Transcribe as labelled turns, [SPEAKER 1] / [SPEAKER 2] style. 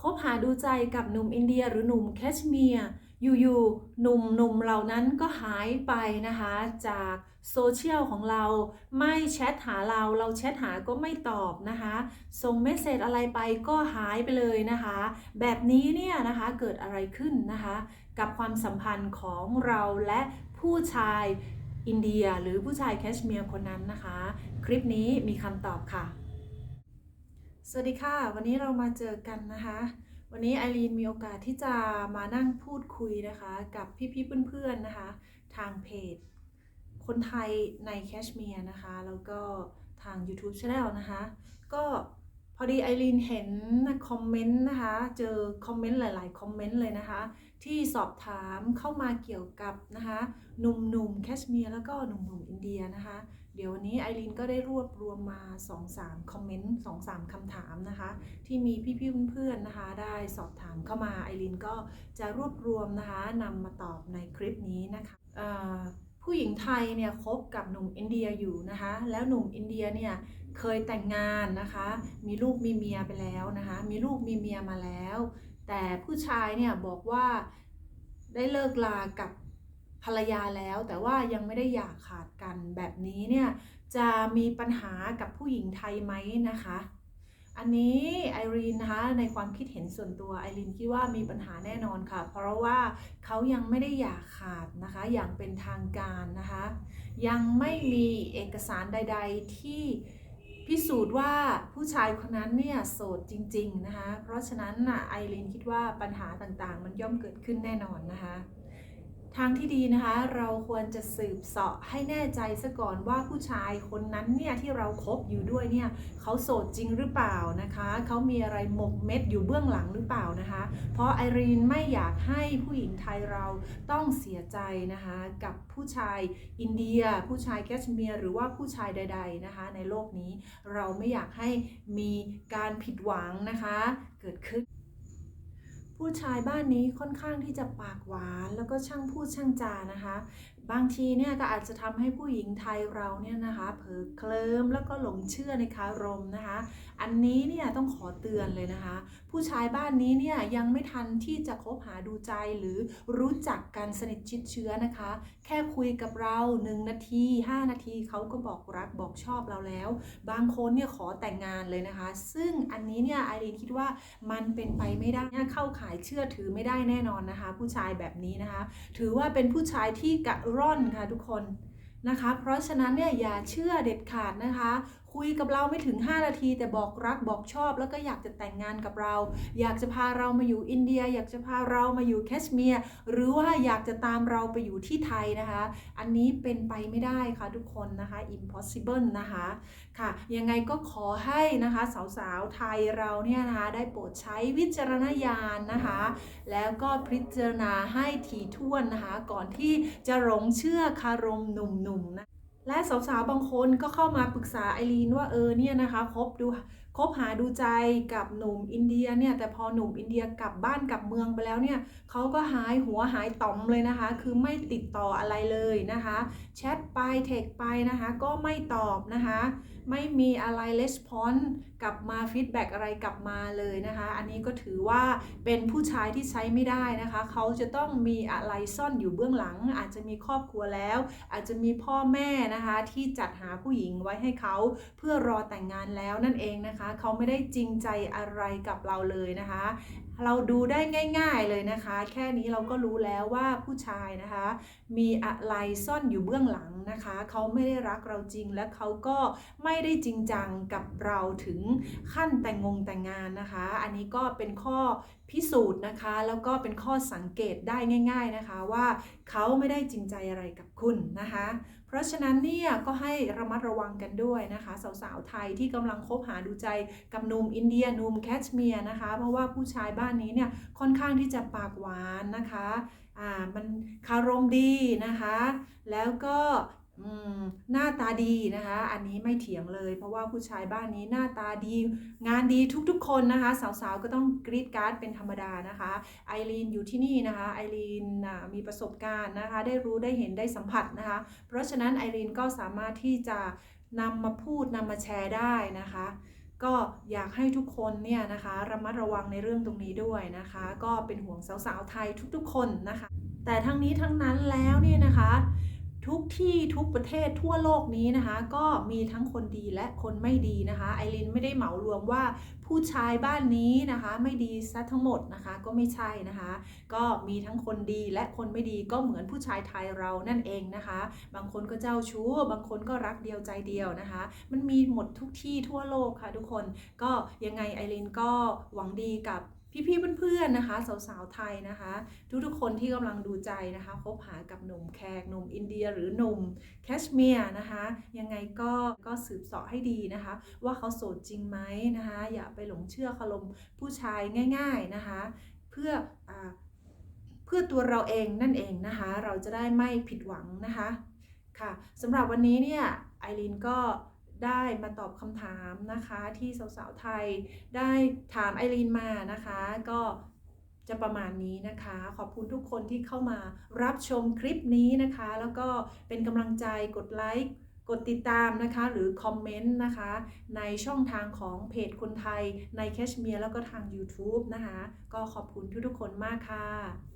[SPEAKER 1] คบหาดูใจกับหนุ่มอินเดียหรือหนุ่มแคชเมียร์อยู่ๆหนุ่มหนุ่มเหล่านั้นก็หายไปนะคะ จากโซเชียลของเราไม่แชทหาเราเราแชทหาก็ไม่ตอบนะคะส่งเมสเซจอะไรไปก็หายไปเลยนะคะ แบบนี้เนี่ยนะคะเกิดอะไรขึ้นนะคะ กับความสัมพันธ์ของเราและผู้ชายอินเดียหรือผู้ชายแคชเมียร์คนนั้นนะคะ คลิปนี้มีคำตอบค่ะ สวัสดีค่ะ วันนี้เรามาเจอกันนะคะ วันนี้ไอรีนมีโอกาสที่จะมานั่งพูดคุยนะคะ กับพี่ๆเพื่อนๆนะคะ ทางเพจ คนไทยในแคชเมียร์นะคะ แล้วก็ทาง YouTube Channel นะคะ ก็ พอดีไอรีนเห็นคอมเมนต์นะคะ เจอคอมเมนต์หลาย ๆ คอมเมนต์เลยนะคะ ที่สอบถามเข้ามาเกี่ยวกับนะคะหนุ่มๆแคชเมียร์แล้วก็หนุ่มๆอินเดียนะคะ เดี๋ยววันนี้ไอรีนก็ได้รวบรวมมา 2-3 คอมเมนต์ 2-3 คำถามนะคะ ที่มีพี่ๆเพื่อนๆนะคะ ได้สอบถามเข้ามาไอรีนก็จะรวบรวมนะคะนำมาตอบในคลิปนี้นะคะผู้หญิงไทยเนี่ยคบกับหนุ่มอินเดียอยู่นะคะ แล้วหนุ่มอินเดียเนี่ย เคยแต่งงานนะคะ มีลูกมีเมียไปแล้วนะคะ มีลูกมีเมียมาแล้ว แต่ผู้ชายเนี่ยบอกว่าได้เลิกลากับภรรยาแล้ว แต่ว่ายังไม่ได้หย่าขาดกันแบบนี้เนี่ยจะมีปัญหากับผู้หญิงไทยไหมนะคะ อันนี้ไอรีนนะคะในความคิดเห็นส่วนตัวไอรีนคิดว่ามีปัญหาแน่นอนค่ะ เพราะว่าเขายังไม่ได้หย่าขาดนะคะ อย่างเป็นทางการนะคะ ยังไม่มีเอกสารใด ๆที่ พิสูจน์ว่าผู้ชายคนนั้นเนี่ยโสดจริง ๆ นะคะ เพราะฉะนั้นน่ะไอรีนคิดว่าปัญหาต่างๆ มันย่อมเกิดขึ้นแน่นอนนะคะ ทางที่ดีนะคะ เราควรจะสืบเสาะให้แน่ใจซะก่อนว่าผู้ชายคนนั้นเนี่ยที่เราครบอยู่ด้วยเนี่ยเขาโสดจริงหรือเปล่านะคะเขามีอะไรหมกเม็ดอยู่เบื้องหลังหรือเปล่านะคะ เพราะไอรีนไม่อยากให้ผู้หญิงไทยเราต้องเสียใจนะคะกับผู้ชายอินเดีย ผู้ชายแคชเมียร์หรือว่าผู้ชายใด ๆนะคะ ในโลกนี้เราไม่อยากให้มีการผิดหวังนะคะ เกิดขึ้น ผู้ชายบ้านนี้ค่อนข้างที่จะปากหวาน แล้วก็ช่างพูดช่างจานะคะ บางทีเนี่ยก็อาจจะทำให้ผู้หญิงไทยเราเนี่ยนะคะเผลอเคลิ้มแล้วก็หลงเชื่อในคารมนะคะ อันนี้เนี่ยต้องขอเตือนเลยนะคะ ผู้ชายบ้านนี้เนี่ยยังไม่ทันที่จะคบหาดูใจหรือรู้จักกันสนิทชิดเชื้อนะคะ แค่คุยกับเรา 1 นาที 5 นาทีเขาก็บอกรักบอกชอบเราแล้ว บางคนเนี่ยขอแต่งงานเลยนะคะ ซึ่งอันนี้เนี่ยไอรีนคิดว่ามันเป็นไปไม่ได้เข้าขายเชื่อถือไม่ได้แน่นอนนะคะ ผู้ชายแบบนี้นะคะ ถือว่าเป็นผู้ชายที่กะร่อนค่ะทุกคนนะคะ เพราะฉะนั้นเนี่ยอย่าเชื่อเด็ดขาดนะคะ คุยกับเราไม่ถึง 5 นาที แต่บอกรักบอกชอบ แล้วก็อยากจะแต่งงานกับเรา อยากจะพาเรามาอยู่อินเดีย อยากจะพาเรามาอยู่แคชเมียร์หรือว่าอยากจะตามเราไปอยู่ที่ไทยนะคะ อันนี้เป็นไปไม่ได้ค่ะทุกคนนะคะ impossible นะคะค่ะยังไงก็ขอให้นะคะสาวๆไทยเราเนี่ยนะคะได้โปรดใช้วิจารณญาณนะคะ แล้วก็พิจารณาให้ถี่ถ้วนนะคะ ก่อนที่จะหลงเชื่อคารมหนุ่มๆนะ และสาวๆบางคนก็เข้ามาปรึกษาไอรีนว่าเออเนี่ยนะคะคบดูคบหาดูใจกับหนุ่มอินเดียเนี่ยแต่พอหนุ่มอินเดียกลับบ้านกลับเมืองไปแล้วเนี่ยเขาก็หายหัวหายต่อมเลยนะคะ คือไม่ติดต่ออะไรเลยนะคะแชทไปเทคไปนะคะ ก็ไม่ตอบนะคะ ไม่มีอะไรレスปอนกลับมาฟีดแบ็กอะไรกลับมาเลยนะคะ อันนี้ก็ถือว่าเป็นผู้ชายที่ใช้ไม่ได้นะคะ เขาจะต้องมีอะไรซ่อนอยู่เบื้องหลัง อาจจะมีครอบครัวแล้ว อาจจะมีพ่อแม่นะคะ ที่จัดหาผู้หญิงไว้ให้เขาเพื่อรอแต่งงานแล้วนั่นเองนะคะเขาไม่ได้จริงใจอะไรกับเราเลยนะคะ เราดูได้ง่าย ๆเลยนะคะ แค่นี้เราก็รู้แล้วว่าผู้ชายนะคะ มีอะไรซ่อนอยู่เบื้องหลังนะคะ เขาไม่ได้รักเราจริงและเขาก็ไม่ได้จริงจังกับเราถึงขั้นแต่งงงแต่งงานนะคะ อันนี้ก็เป็นข้อ พิสูจน์นะคะ แล้วก็เป็นข้อสังเกตได้ง่าย ๆนะคะว่าเขาไม่ได้จริงใจอะไรกับคุณนะคะ เพราะฉะนั้นเนี่ยก็ให้ระมัดระวังกันด้วยนะคะสาวๆไทยที่กำลังคบหาดูใจกับหนุ่มอินเดียหนุ่มแคชเมียร์นะคะ เพราะว่าผู้ชายบ้านนี้เนี่ยค่อนข้างที่จะปากหวานนะคะอ่ามันคารมดีนะคะ แล้วก็ หน้าตาดีนะคะ อันนี้ไม่เถียงเลย เพราะว่าผู้ชายบ้านนี้หน้าตาดี งานดีทุกๆ คนนะคะ สาวๆ ก็ต้องกรีดการ์ดเป็นธรรมดานะคะไอรีนอยู่ที่นี่นะคะไอรีนมีประสบการณ์นะคะ ได้รู้ได้เห็นได้สัมผัสนะคะ เพราะฉะนั้นไอรีนก็สามารถที่จะนำมาพูดนำมาแชร์ได้นะคะก็อยากให้ทุกคนเนี่ยนะคะระมัดระวังในเรื่องตรงนี้ด้วยนะคะ ก็เป็นห่วงสาวๆไทยทุกๆ คนนะคะ แต่ทั้งนี้ทั้งนั้นแล้วเนี่ยนะคะ ทุกที่ทุกประเทศทั่วโลกนี้นะคะ ก็มีทั้งคนดีและคนไม่ดีนะคะไอรินไม่ได้เหมารวมว่าผู้ชายบ้านนี้นะคะ ไม่ดีซะทั้งหมดนะคะก็ไม่ใช่นะคะ ก็มีทั้งคนดีและคนไม่ดีก็เหมือนผู้ชายไทยเรานั่นเองนะคะ บางคนก็เจ้าชู้ บางคนก็รักเดียวใจเดียวนะคะ มันมีหมดทุกที่ทั่วโลกค่ะทุกคนก็ยังไงไอรินก็หวังดีกับ พี่ๆเพื่อนๆนะคะ สาวๆไทยนะคะ ทุกๆคนที่กำลังดูใจนะคะคบหากับหนุ่มแขกหนุ่มอินเดีย หรือหนุ่มแคชเมียร์นะคะ ยังไงก็ก็สืบเสาะให้ดีนะคะ ว่าเขาโสดจริงไหมนะคะ อย่าไปหลงเชื่อคารมผู้ชายง่าย ๆนะคะ เพื่ออเพื่อตัวเราเองนั่นเองนะคะ เราจะได้ไม่ผิดหวังนะคะค่ะสำหรับวันนี้เนี่ยไอรินก็ ได้มาตอบคำถามนะคะที่สาวๆไทยได้ถามไอรีนมานะคะ ก็จะประมาณนี้นะคะ ขอบคุณทุกคนที่เข้ามารับชมคลิปนี้นะคะ แล้วก็เป็นกำลังใจกดไลค์กดติดตามนะคะหรือคอมเมนต์นะคะ ในช่องทางของเพจคนไทยในแคชเมียร์แล้วก็ทาง YouTube นะคะ ก็ขอบคุณทุกๆคนมากค่ะ